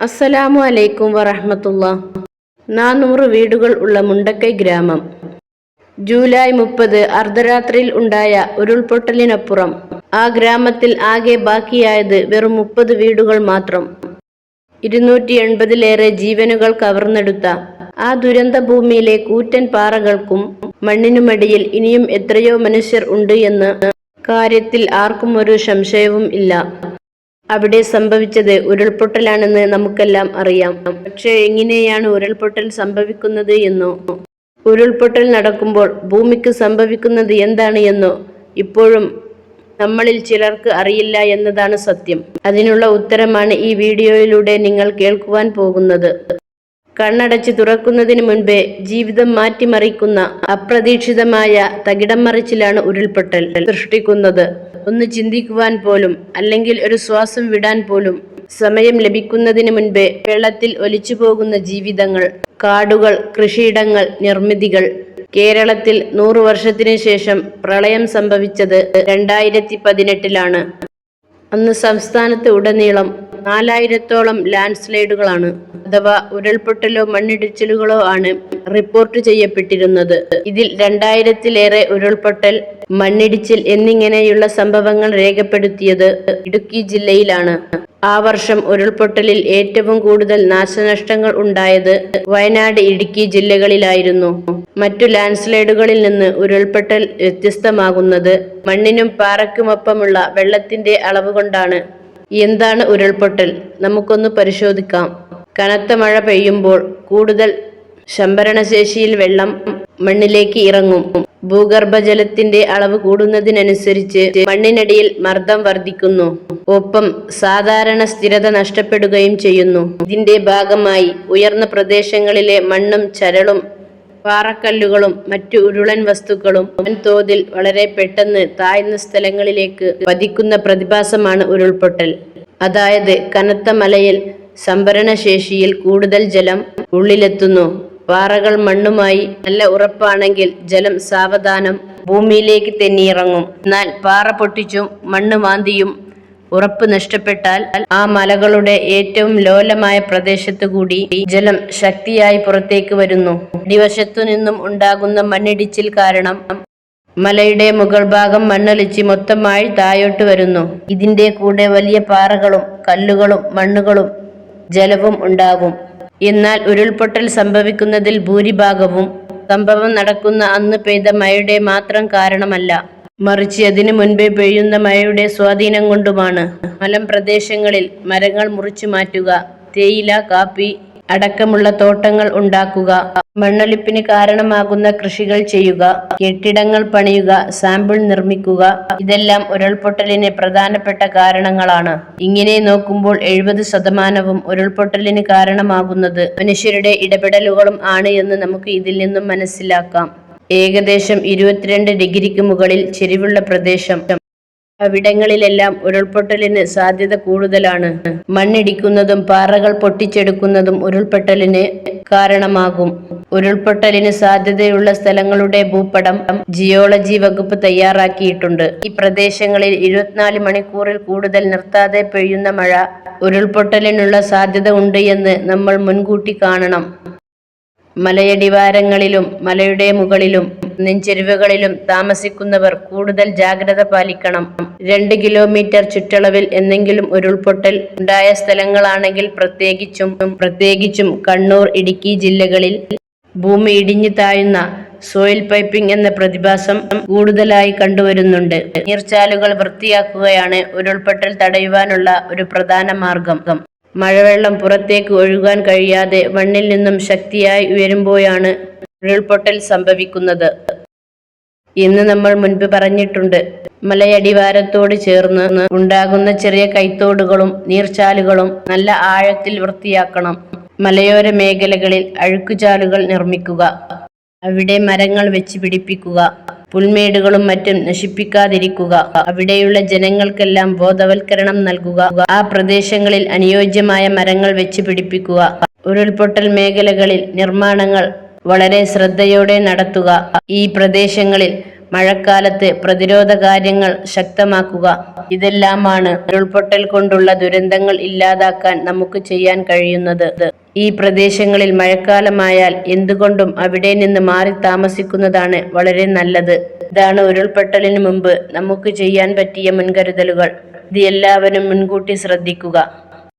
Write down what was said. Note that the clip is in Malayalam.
അസ്സലാമു അലൈക്കും വറഹമത്തുള്ള. നാനൂറ് വീടുകൾ ഉള്ള മുണ്ടക്കൈ ഗ്രാമം. ജൂലൈ മുപ്പത് അർദ്ധരാത്രിയിൽ ഉണ്ടായ ഉരുൾപൊട്ടലിനപ്പുറം. ആ ഗ്രാമത്തിൽ ആകെ ബാക്കിയായത് വെറും മുപ്പത് വീടുകൾ മാത്രം. ഇരുന്നൂറ്റി എൺപതിലേറെ ജീവനുകൾ കവർന്നെടുത്ത ആ ദുരന്ത ഭൂമിയിലെ കൂറ്റൻ പാറകൾക്കും മണ്ണിനുമടിയിൽ ഇനിയും എത്രയോ മനുഷ്യർ ഉണ്ട് എന്ന് കാര്യത്തിൽ ആർക്കും ഒരു സംശയവും ഇല്ല. അവിടെ സംഭവിച്ചത് ഉരുൾപൊട്ടലാണെന്ന് നമുക്കെല്ലാം അറിയാം. പക്ഷെ എങ്ങനെയാണ് ഉരുൾപൊട്ടൽ സംഭവിക്കുന്നത് എന്നോ? ഉരുൾപൊട്ടൽ നടക്കുമ്പോൾ ഭൂമിക്ക് സംഭവിക്കുന്നത് എന്താണ് എന്നോ ഇപ്പോഴും നമ്മളിൽ ചിലർക്ക് അറിയില്ല എന്നതാണ് സത്യം. അതിനുള്ള ഉത്തരമാണ് ഈ വീഡിയോയിലൂടെ നിങ്ങൾ കേൾക്കുവാൻ പോകുന്നത്. കണ്ണടച്ച് തുറക്കുന്നതിന് മുൻപേ ജീവിതം മാറ്റിമറിക്കുന്ന അപ്രതീക്ഷിതമായ തകിടം മറിച്ചിലാണ് ഉരുൾപൊട്ടൽ സൃഷ്ടിക്കുന്നത്. ഒന്ന് ചിന്തിക്കുവാൻ പോലും അല്ലെങ്കിൽ ഒരു ശ്വാസം വിടാൻ പോലും സമയം ലഭിക്കുന്നതിന് മുൻപേ വെള്ളത്തിൽ ഒലിച്ചു പോകുന്ന ജീവിതങ്ങൾ കാടുകൾ കൃഷിയിടങ്ങൾ നിർമ്മിതികൾ. കേരളത്തിൽ നൂറു വർഷത്തിനു ശേഷം പ്രളയം സംഭവിച്ചത് രണ്ടായിരത്തി പതിനെട്ടിലാണ്. അന്ന് സംസ്ഥാനത്ത് ഉടനീളം നാലായിരത്തോളം ലാൻഡ് സ്ലൈഡുകളാണ് അഥവാ ഉരുൾപൊട്ടലോ മണ്ണിടിച്ചിലുകളോ ആണ് റിപ്പോർട്ട് ചെയ്യപ്പെട്ടിരുന്നത്. ഇതിൽ രണ്ടായിരത്തിലേറെ ഉരുൾപൊട്ടൽ മണ്ണിടിച്ചിൽ എന്നിങ്ങനെയുള്ള സംഭവങ്ങൾ രേഖപ്പെടുത്തിയത് ഇടുക്കി ജില്ലയിലാണ്. ആ വർഷം ഉരുൾപൊട്ടലിൽ ഏറ്റവും കൂടുതൽ നാശനഷ്ടങ്ങൾ ഉണ്ടായത് വയനാട് ഇടുക്കി ജില്ലകളിലായിരുന്നു. മറ്റു ലാൻഡ്സ്ലൈഡുകളിൽ നിന്ന് ഉരുൾപൊട്ടൽ വ്യത്യസ്തമാകുന്നത്. മണ്ണിനും പാറയ്ക്കുമൊപ്പമുള്ള വെള്ളത്തിന്റെ അളവ് കൊണ്ടാണ്. എന്താണ് ഉരുൾപൊട്ടൽ? നമുക്കൊന്ന് പരിശോധിക്കാം. കനത്ത മഴ പെയ്യുമ്പോൾ കൂടുതൽ സംഭരണശേഷിയിൽ വെള്ളം മണ്ണിലേക്ക് ഇറങ്ങും. ഭൂഗർഭജലത്തിന്റെ അളവ് കൂടുന്നതിനനുസരിച്ച് മണ്ണിനടിയിൽ മർദ്ദം വർദ്ധിക്കുന്നു. ഒപ്പം സാധാരണ സ്ഥിരത നഷ്ടപ്പെടുകയും ചെയ്യുന്നു. ഇതിന്റെ ഭാഗമായി ഉയർന്ന പ്രദേശങ്ങളിലെ മണ്ണും ചരളും പാറക്കല്ലുകളും മറ്റു ഉരുളൻ വസ്തുക്കളും വൻതോതിൽ വളരെ പെട്ടെന്ന് താഴ്ന്ന സ്ഥലങ്ങളിലേക്ക് പതിക്കുന്ന പ്രതിഭാസമാണ് ഉരുൾപൊട്ടൽ അതായത് കനത്ത മലയിൽ സംഭരണശേഷിയിൽ കൂടുതൽ ജലം ഉള്ളിലെത്തുന്നു പാറകൾ മണ്ണുമായി നല്ല ഉറപ്പാണെങ്കിൽ ജലം സാവധാനം ഭൂമിയിലേക്ക് ഇറങ്ങും. എന്നാൽ പാറ പൊട്ടിച്ചും മണ്ണ് മാന്തിയും ഉറപ്പ് നഷ്ടപ്പെട്ടാൽ ആ മലകളുടെ ഏറ്റവും ലോലമായ പ്രദേശത്തു കൂടി ജലം ശക്തിയായി പുറത്തേക്ക് വരുന്നു. അടിവശത്തു നിന്നും ഉണ്ടാകുന്ന മണ്ണിടിച്ചിൽ കാരണം മലയുടെ മുകൾ ഭാഗം മണ്ണൊലിച്ച് മൊത്തമായി താഴോട്ട് വരുന്നു. ഇതിന്റെ കൂടെ വലിയ പാറകളും കല്ലുകളും മണ്ണുകളും ജലവും ഉണ്ടാകും. എന്നാൽ ഉരുൾപൊട്ടൽ സംഭവിക്കുന്നതിൽ ഭൂരിഭാഗവും സംഭവം നടക്കുന്ന അന്ന് പെയ്ത മഴയുടെ മാത്രം കാരണമല്ല. മറിച്ച് അതിനു മുൻപേ പെയ്യുന്ന മഴയുടെ സ്വാധീനം കൊണ്ടുമാണ്. മലം പ്രദേശങ്ങളിൽ മരങ്ങൾ മുറിച്ചു മാറ്റുക തേയില കാപ്പി അടക്കമുള്ള തോട്ടങ്ങൾ ഉണ്ടാക്കുക മണ്ണൊലിപ്പിന് കാരണമാകുന്ന കൃഷികൾ ചെയ്യുക കെട്ടിടങ്ങൾ പണിയുക സാമ്പിൾ നിർമ്മിക്കുക ഇതെല്ലാം ഉരുൾപൊട്ടലിന് പ്രധാനപ്പെട്ട കാരണങ്ങളാണ്. ഇങ്ങനെ നോക്കുമ്പോൾ എഴുപത് ശതമാനവും ഉരുൾപൊട്ടലിന് കാരണമാകുന്നത് മനുഷ്യരുടെ ഇടപെടലുകളും ആണ് എന്ന് നമുക്ക് ഇതിൽ നിന്നും മനസ്സിലാക്കാം. ഏകദേശം ഇരുപത്തിരണ്ട് ഡിഗ്രിക്ക് മുകളിൽ ചെരിവുള്ള പ്രദേശം. അവിടങ്ങളിലെല്ലാം ഉരുൾപൊട്ടലിന് സാധ്യത കൂടുതലാണ്. മണ്ണിടിക്കുന്നതും പാറകൾ പൊട്ടിച്ചെടുക്കുന്നതും ഉരുൾപൊട്ടലിന് കാരണമാകും. ഉരുൾപൊട്ടലിന് സാധ്യതയുള്ള സ്ഥലങ്ങളുടെ ഭൂപടം ജിയോളജി വകുപ്പ് തയ്യാറാക്കിയിട്ടുണ്ട്. ഈ പ്രദേശങ്ങളിൽ ഇരുപത്തിനാല് മണിക്കൂറിൽ കൂടുതൽ നിർത്താതെ പെയ്യുന്ന മഴ ഉരുൾപൊട്ടലിനുള്ള സാധ്യത ഉണ്ട് എന്ന് നമ്മൾ മുൻകൂട്ടി കാണണം. മലയടിവാരങ്ങളിലും മലയുടെ മുകളിലും നെഞ്ചെരുവുകളിലും താമസിക്കുന്നവർ കൂടുതൽ ജാഗ്രത പാലിക്കണം. രണ്ട് കിലോമീറ്റർ ചുറ്റളവിൽ എന്തെങ്കിലും ഉരുൾപൊട്ടൽ ഉണ്ടായ സ്ഥലങ്ങളാണെങ്കിൽ പ്രത്യേകിച്ചും പ്രത്യേകിച്ചും കണ്ണൂർ ഇടുക്കി ജില്ലകളിൽ ഭൂമി ഇടിഞ്ഞു താഴുന്ന സോയിൽ പൈപ്പിംഗ് എന്ന പ്രതിഭാസം കൂടുതലായി കണ്ടുവരുന്നുണ്ട്. നീർച്ചാലുകൾ വൃത്തിയാക്കുകയാണ് ഉരുൾപൊട്ടൽ തടയുവാനുള്ള ഒരു പ്രധാന മാർഗം. മഴവെള്ളം പുറത്തേക്ക് ഒഴുകാൻ കഴിയാതെ മണ്ണിൽ നിന്നും ശക്തിയായി ഉയരുമ്പോഴാണ് ഉരുൾപൊട്ടൽ സംഭവിക്കുന്നത്. ഇന്ന് നമ്മൾ മുൻപ് പറഞ്ഞിട്ടുണ്ട് മലയടിവാരത്തോട് ചേർന്ന് ഉണ്ടാകുന്ന ചെറിയ കൈത്തോടുകളും നീർച്ചാലുകളും നല്ല ആഴത്തിൽ വൃത്തിയാക്കണം. മലയോര മേഖലകളിൽ അഴുക്കുചാലുകൾ നിർമ്മിക്കുക. അവിടെ മരങ്ങൾ വെച്ച് പിടിപ്പിക്കുക. പുൽമേടുകളും മറ്റും നശിപ്പിക്കാതിരിക്കുക. അവിടെയുള്ള ജനങ്ങൾക്കെല്ലാം ബോധവൽക്കരണം നൽകുക. ആ പ്രദേശങ്ങളിൽ അനുയോജ്യമായ മരങ്ങൾ വെച്ച് പിടിപ്പിക്കുക. ഉരുൾപൊട്ടൽ മേഖലകളിൽ നിർമ്മാണങ്ങൾ വളരെ ശ്രദ്ധയോടെ നടത്തുക. ഈ പ്രദേശങ്ങളിൽ മഴക്കാലത്ത് പ്രതിരോധ കാര്യങ്ങൾ ശക്തമാക്കുക. ഇതെല്ലാമാണ് ഉരുൾപൊട്ടൽ കൊണ്ടുള്ള ദുരന്തങ്ങൾ ഇല്ലാതാക്കാൻ നമുക്ക് ചെയ്യാൻ കഴിയുന്നത്. ഈ പ്രദേശങ്ങളിൽ മഴക്കാലമായാൽ എന്തുകൊണ്ടും അവിടെ നിന്ന് മാറി താമസിക്കുന്നതാണ് വളരെ നല്ലത്. ഇതാണ് ഉരുൾപൊട്ടലിന് മുമ്പ് നമുക്ക് ചെയ്യാൻ പറ്റിയ മുൻകരുതലുകൾ. ഇത് എല്ലാവരും മുൻകൂട്ടി ശ്രദ്ധിക്കുക.